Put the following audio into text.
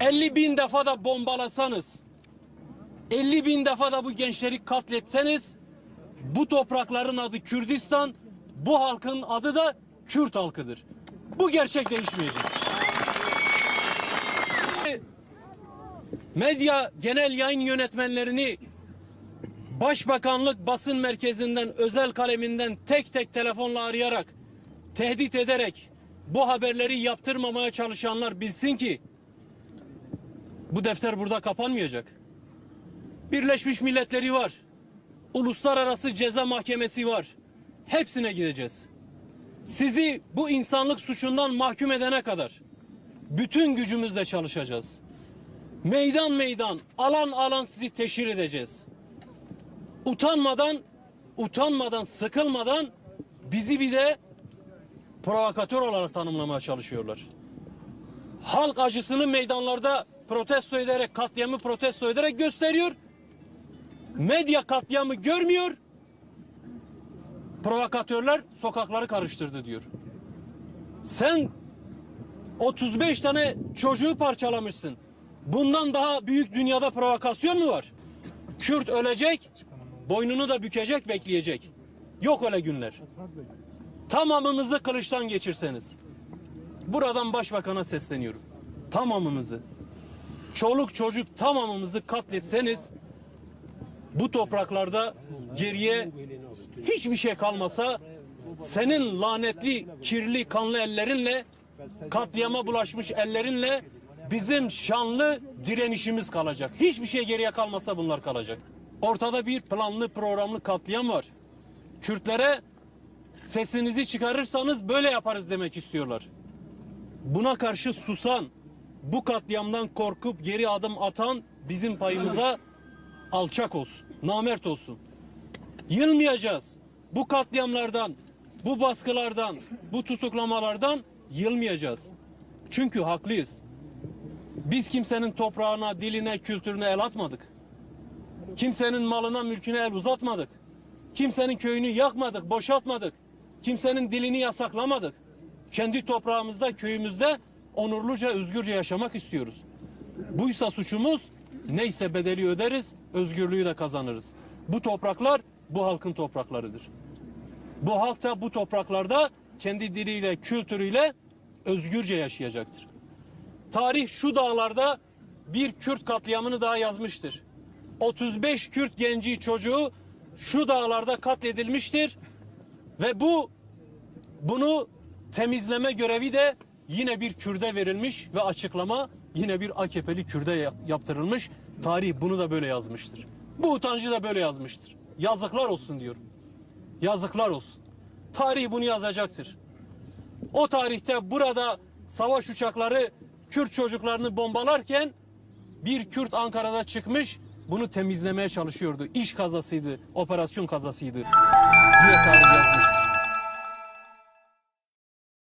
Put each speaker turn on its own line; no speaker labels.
50 bin defa da bombalasanız, 50 bin defa da bu gençleri katletseniz, bu toprakların adı Kürdistan, bu halkın adı da Kürt halkıdır. Bu gerçek değişmeyecek. Medya genel yayın yönetmenlerini Başbakanlık basın merkezinden özel kaleminden tek tek telefonla arayarak tehdit ederek bu haberleri yaptırmamaya çalışanlar bilsin ki bu defter burada kapanmayacak. Birleşmiş Milletleri var. Uluslararası Ceza Mahkemesi var. Hepsine gideceğiz. Sizi bu insanlık suçundan mahkum edene kadar bütün gücümüzle çalışacağız. Meydan meydan, alan alan sizi teşhir edeceğiz. Utanmadan, utanmadan, sıkılmadan bizi bir de provokatör olarak tanımlamaya çalışıyorlar. Halk acısını meydanlarda protesto ederek, katliamı protesto ederek gösteriyor. Medya katliamı görmüyor. Provokatörler sokakları karıştırdı diyor. Sen 35 tane çocuğu parçalamışsın. Bundan daha büyük dünyada provokasyon mu var? Kürt ölecek, boynunu da bükecek, bekleyecek. Yok öyle günler. Tamamımızı kılıçtan geçirseniz. Buradan başbakana sesleniyorum. Tamamımızı. Çoluk çocuk tamamımızı katletseniz bu topraklarda geriye hiçbir şey kalmasa senin lanetli, kirli, kanlı ellerinle katliama bulaşmış ellerinle bizim şanlı direnişimiz kalacak. Hiçbir şey geriye kalmasa bunlar kalacak. Ortada bir planlı programlı katliam var. Kürtlere sesinizi çıkarırsanız böyle yaparız demek istiyorlar. Buna karşı susan, bu katliamdan korkup geri adım atan bizim payımıza alçak olsun, namert olsun. Yılmayacağız. Bu katliamlardan, bu baskılardan, bu tutuklamalardan yılmayacağız. Çünkü haklıyız. Biz kimsenin toprağına, diline, kültürüne el atmadık. Kimsenin malına, mülküne el uzatmadık. Kimsenin köyünü yakmadık, boşaltmadık. Kimsenin dilini yasaklamadık. Kendi toprağımızda, köyümüzde onurluca, özgürce yaşamak istiyoruz. Buysa suçumuz neyse bedeli öderiz, özgürlüğü de kazanırız. Bu topraklar bu halkın topraklarıdır. Bu halk da bu topraklarda kendi diliyle, kültürüyle özgürce yaşayacaktır. Tarih şu dağlarda bir Kürt katliamını daha yazmıştır. 35 Kürt genci çocuğu şu dağlarda katledilmiştir ve bu bunu temizleme görevi de yine bir Kürde verilmiş ve açıklama yine bir AKP'li Kürde ya- yaptırılmış. Tarih bunu da böyle yazmıştır. Bu utancı da böyle yazmıştır. Yazıklar olsun diyorum. Yazıklar olsun. Tarih bunu yazacaktır. O tarihte burada savaş uçakları Kürt çocuklarını bombalarken bir Kürt Ankara'da çıkmış bunu temizlemeye çalışıyordu. İş kazasıydı, operasyon kazasıydı diye tarih yazmıştır.